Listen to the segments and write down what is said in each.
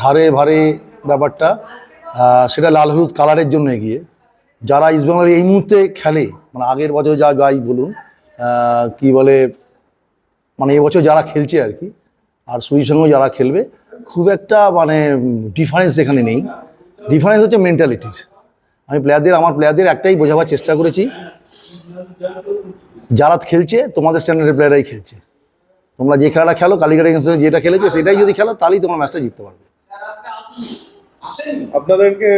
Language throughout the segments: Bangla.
ধারে ভারে ব্যাপারটা সেটা লাল হলুদ কালারের জন্য এগিয়ে। যারা ইস্টবেঙ্গলের এই মুহূর্তে খেলে মানে আগের বছর যা যাই বলুন কি বলে মানে এবছর যারা খেলছে আর কি, আর সুইর সঙ্গেও যারা খেলবে, খুব একটা মানে ডিফারেন্স এখানে নেই। ডিফারেন্স হচ্ছে মেন্টালিটিস আমি প্লেয়ারদের আমার প্লেয়ারদের একটাই বোঝাবার চেষ্টা করেছি, যারা খেলছে, তোমাদের স্ট্যান্ডার্ডের প্লেয়ারাই খেলছে। তোমরা যে খেলাটা খেলো কালীঘাট এগেন্সে যেটা খেলেছো সেটাই যদি খেলো তাহলেই তোমরা ম্যাচটা জিততে পারবে। আপনাদেরকে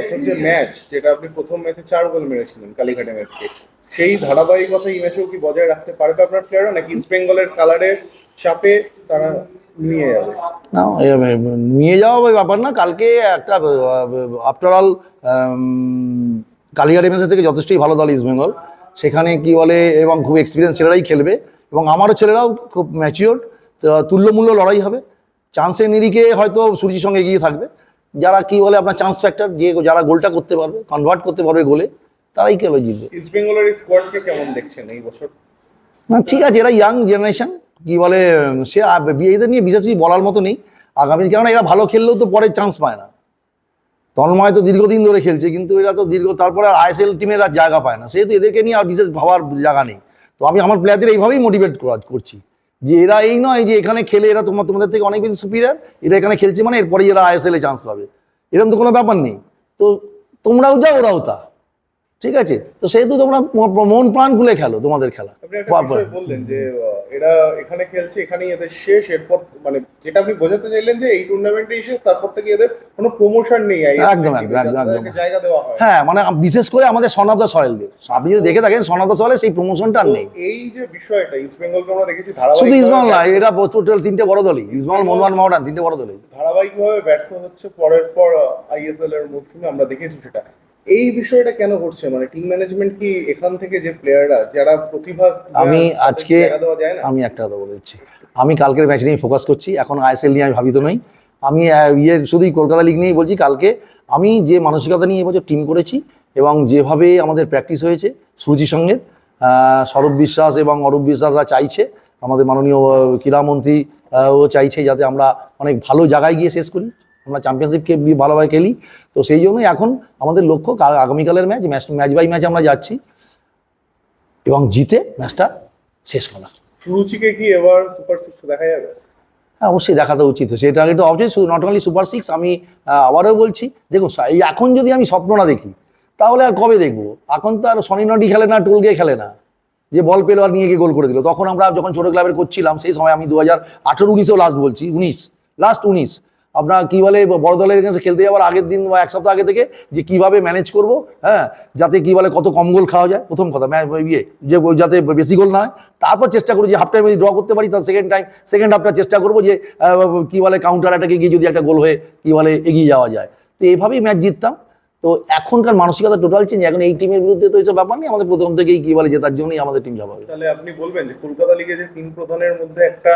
আপনার যে ম্যাচ যেটা আপনি প্রথম ম্যাচে চার গোল মেরেছিলেন কালীঘাটে ম্যাচকে সেই ধারাবাহিকতা এই ম্যাচেও কি বজায় রাখতে পারবে আপনার প্লেয়াররা নাকি ইস্ট বেঙ্গলের কালারের চাপে তারা নিয়ে যাবে? না নিয়ে যাওয়া ব্যাপার না। কালকে একটা আফটার অল কালীঘাট এমএসএ থেকে যথেষ্টই ভালো দল ইস্ট বেঙ্গল সেখানে কি বলে এবং খুব এক্সপিরিয়েন্স ছেলেরাই খেলবে। এবং আমারও ছেলেরাও খুব ম্যাচিওর তুল্যমূল্য লড়াই হবে। চান্সের নিরিখে হয়তো সূর্যের সঙ্গে এগিয়ে থাকবে। যারা কি বলে আপনার চান্স ফ্যাক্টর যে যারা গোলটা করতে পারবে কনভার্ট করতে পারবে গোলে তারাই কেবল জিতবে। ইস্ট বেঙ্গলের স্কোয়াডকে কেমন দেখছেন এই বছর? না ঠিক আছে এরা ইয়াং জেনারেশন কি বলে সে এদের নিয়ে বিশেষ কিছু বলার মতো নেই। আগামী কেননা এরা ভালো খেললেও তো পরে চান্স পায় না। তন্ময় তো দীর্ঘদিন ধরে খেলছে কিন্তু এরা তো দীর্ঘ তারপরে আর আইএসএল টিমের আর জায়গা পায় না। সেহেতু এদেরকে নিয়ে আর বিশেষ ভাবার জায়গা নেই। তো আমি আমার প্লেয়ারদের এইভাবেই মোটিভেট করছি। যে এরা এই নয় যে এখানে খেলে এরা তোমার তোমাদের থেকে অনেক বেশি সুপিরিয়ার এরা এখানে খেলছে মানে এরপরে এরা আইএসএল এ চান্স পাবে। এরকম তো কোনো ব্যাপার নেই। তো তোমরাও যাও, ওরাও তা। ঠিক আছে? তো সেহেতু তোমরা মন প্রাণ খুলে খেলো তোমাদের খেলা। বললেন যে এরা এখানে খেলছে এখানেই এদের শেষ এরপর মানে যেটা আপনি বোঝাতে চাইলেন যে এই টুর্নামেন্টেই শেষ তারপর থেকে এদের কোনো প্রমোশন নেই একদম, একদম, একদম, জায়গা দেওয়া হয়। হ্যাঁ মানে বিশেষ করে আমাদের সন অফ দ্য সয়েলদের আপনি যদি দেখে থাকেন সন অফ দ্য সয়েলে সেই প্রমোশনটা নেই। এই যে বিষয়টা ইস্ট বেঙ্গলকে আমরা দেখেছি শুধু ধারাবাহিক ইসমাল না এরা টোটাল তিনটে বড় দলই। ইসমাল মোহনবাগান মহডান তিনটে বড় দলই। ধারাবাহিকভাবে ব্যর্থ হচ্ছে পরের পর আইএসএল এর মরশুমে আমরা দেখেছি সেটা। এই বিষয়টা কেন ঘটছে? মানে টিম ম্যানেজমেন্ট কি এখান থেকে যে প্লেয়াররা যারা প্রতিভা আমি আজকে আমি একটা কথা বলে দিচ্ছি। আমি কালকের ম্যাচ নিয়ে ফোকাস করছি এখন আইএসএল নিয়ে আমি ভাবিত নই। আমি ইয়ে শুধুই কলকাতা লিগ নিয়েই বলছি কালকে আমি যে মানসিকতা নিয়ে এবছর টিম করেছি এবং যেভাবে আমাদের প্র্যাকটিস হয়েছে সুরজির সঙ্গে আহ, সৌরভ বিশ্বাস এবং অরূপ বিশ্বাসরা চাইছে আমাদের মাননীয় ক্রীড়ামন্ত্রী ও চাইছে যাতে আমরা অনেক ভালো জায়গায় গিয়ে শেষ করি। আমরা চ্যাম্পিয়নশিপকে ভালোভাবে খেলি। তো সেই জন্যই এখন আমাদের লক্ষ্য কাল- আগামীকালের match match match by match আমরা যাচ্ছি। এবং জিতে ম্যাচটা শেষ করা। সুরুচিকে কি এবার সুপার সিক্স দেখা যাবে? হ্যাঁ অবশ্যই দেখাতে উচিত। সেই টার্গেট অবশ্যই শুধু নট অনলি সুপার সিক্স আমি আবারও বলছি দেখুন এই এখন যদি আমি স্বপ্ন না দেখি তাহলে আর কবে দেখব? এখন তো আর সনি নটি খেলে না টোলগে খেলে না। যে বল পেল আর নিয়ে গিয়ে গোল করে দিল। তখন আমরা যখন ছোটো ক্লাবের করছিলাম সেই সময় আমি দু হাজার আঠেরো উনিশেও লাস্ট বলছি উনিশ লাস্ট উনিশ। আপনার কী বলে বড় দলের কাছে খেলতে যাওয়ার আগের দিন বা এক সপ্তাহ আগে থেকে যে কীভাবে ম্যানেজ করব হ্যাঁ? যাতে কী বলে কত কম গোল খাওয়া যায়, প্রথম কথা। ইয়ে যে যাতে বেশি গোল না হয়। তারপর চেষ্টা করি যে হাফ টাইমে ড্র করতে পারি তার সেকেন্ড টাইম সেকেন্ড হাফটা চেষ্টা করব যে কী বলে কাউন্টার অ্যাটাকে গিয়ে যদি একটা গোল হয়ে, কী বলে এগিয়ে যাওয়া যায়। তো এভাবেই ম্যাচ জিততাম। তো এখনকার মানসিকতা টোটাল চেঞ্জ এখন এই টিমের বিরুদ্ধে তো এইসব ব্যাপার নেই আমাদের প্রথম থেকেই কী বলে জেতার জন্যই আমাদের টিম হবে তাহলে আপনি বলবেন যে কলকাতা লিগে যে তিন প্রধানের মধ্যে একটা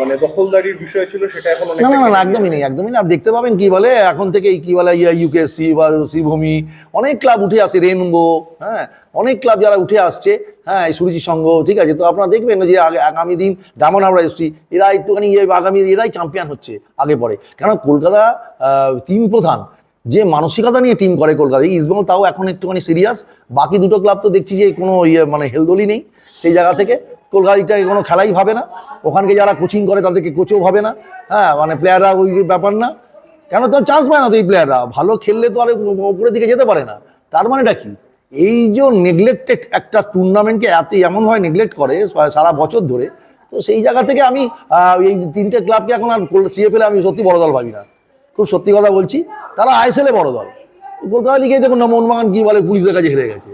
মানে দখলদারির বিষয় ছিল সেটা এখন না না না, না একদমই নেই একদমই না আপনি দেখতে পাবেন কি বলে এখন থেকে কি বলে ইউকেএসসি বা শ্রীভূমি অনেক ক্লাব উঠে আসছে রেনবো হ্যাঁ অনেক ক্লাব যারা উঠে আসছে হ্যাঁ এই সুরুচি সংঘ ঠিক আছে? তো আপনারা দেখবেন যে আগে আগামী দিন ডামন হাবড়া এসছি এরা একটুখানি ইয়ে আগামী এরাই চ্যাম্পিয়ন হচ্ছে আগে পরে। কেন? কলকাতা আহ, তিন প্রধান যে মানসিকতা নিয়ে টিম করে কলকাতা। এই ইস্টবেঙ্গল তাও এখন একটুখানি সিরিয়াস বাকি দুটো ক্লাব তো দেখছি যে কোনো ইয়ে মানে হেলদোলি নেই সেই জায়গা থেকে। কলকাতাকে কোনো খেলাই ভাবে না। ওখানকে যারা কোচিং করে তাদেরকে কোচও ভাবে না। হ্যাঁ মানে প্লেয়াররা ওই ব্যাপার না। কেন তো চান্স পায় না তো এই প্লেয়াররা ভালো খেললে তো আর উপরের দিকে যেতে পারে না। তার মানেটা কি? এই যে নেগলেক্টেড একটা টুর্নামেন্টকে এত এমনভাবে নেগলেক্ট করে সারা বছর ধরে, তো সেই জায়গা থেকে আমি এই তিনটে ক্লাবকে এখন আর সিএফএল আমি সত্যি বড় দল ভাবি না। খুব সত্যি কথা বলছি তারা আইএসএল এ বড় দল। কলকাতা লিগে দেখুন না মোহনবাগান কি বলে পুলিশের কাছে হেরে গেছে।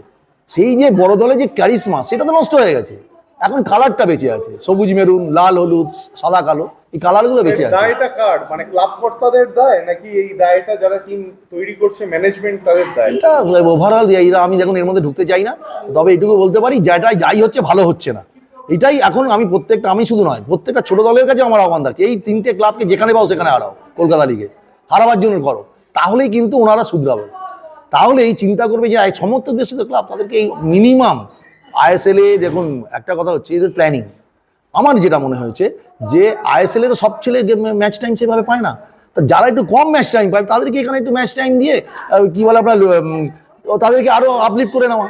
সেই যে বড় দলে যে ক্যারিসমা সেটা তো নষ্ট হয়ে গেছে। এখন কালারটা বেঁচে আছে সবুজ মেরুন লাল হলুদ সাদা কালো এই কালারগুলো বেঁচে আছে। দায়টা কার? মানে ক্লাব কর্তাদের দায় নাকি এই দায়টা যারা টিম তৈরি করছে ম্যানেজমেন্ট তাদের দায়? এটা ওভারঅল এইরা আমি যখন এর মধ্যে ঢুকতে চাই না তবে এইটুকু বলতে পারি যেটাই যাই হচ্ছে ভালো হচ্ছে না। এটাই এখন আমি প্রত্যেকটা আমি শুধু নয় প্রত্যেকটা ছোট দলের কাছে আমার আহ্বান থাকছে এই তিনটে ক্লাবকে যেখানে পাও সেখানে হারাও কলকাতা লিগে হারাবার জন্য করো, তাহলেই কিন্তু ওনারা শুধরাবে। তাহলে এই চিন্তা করবে যে, এই সমর্থক বেশিত ক্লাব তাদেরকে এই মিনিমাম আইএসএল দেখুন, একটা কথা হচ্ছে, এদের প্ল্যানিং আমার যেটা মনে হয়েছে যে আইএসএল তো সব ছেলে ম্যাচ টাইম সেভাবে পায় না। তা যারা একটু কম ম্যাচ টাইম পায়, তাদেরকে এখানে একটু ম্যাচ টাইম দিয়ে কি বলে আপনার তাদেরকে আরও আপলিফ্ট করে নেওয়া।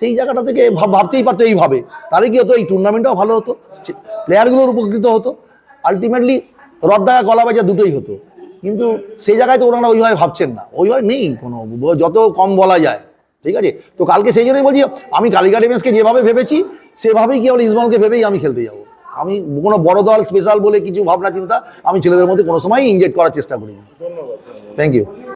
সেই জায়গাটা থেকে ভাব- ভাবতেই পারতো এইভাবে। তাহলে কি হতো, এই টুর্নামেন্টটাও ভালো হতো প্লেয়ারগুলোর উপকৃত হতো। আলটিমেটলি রদ্দাকা গলা বাজা দুটোই হতো। কিন্তু সেই জায়গায় তো ওনারা ওইভাবে ভাবছেন না। ওইভাবে নেই কোনো যত কম বলা যায় ঠিক আছে? তো কালকে সেই জন্যই বলছি আমি কালিকা ডিফেন্সকে যেভাবে ভেবেছি সেভাবেই কি কেবল ইসমালকে ভেবেই আমি খেলতে যাব। আমি কোনো বড় দল স্পেশাল বলে কিছু ভাবনা চিন্তা আমি ছেলেদের মধ্যে কোনো সময় ইনজেক্ট করার চেষ্টা করিনি। ধন্যবাদ। Thank you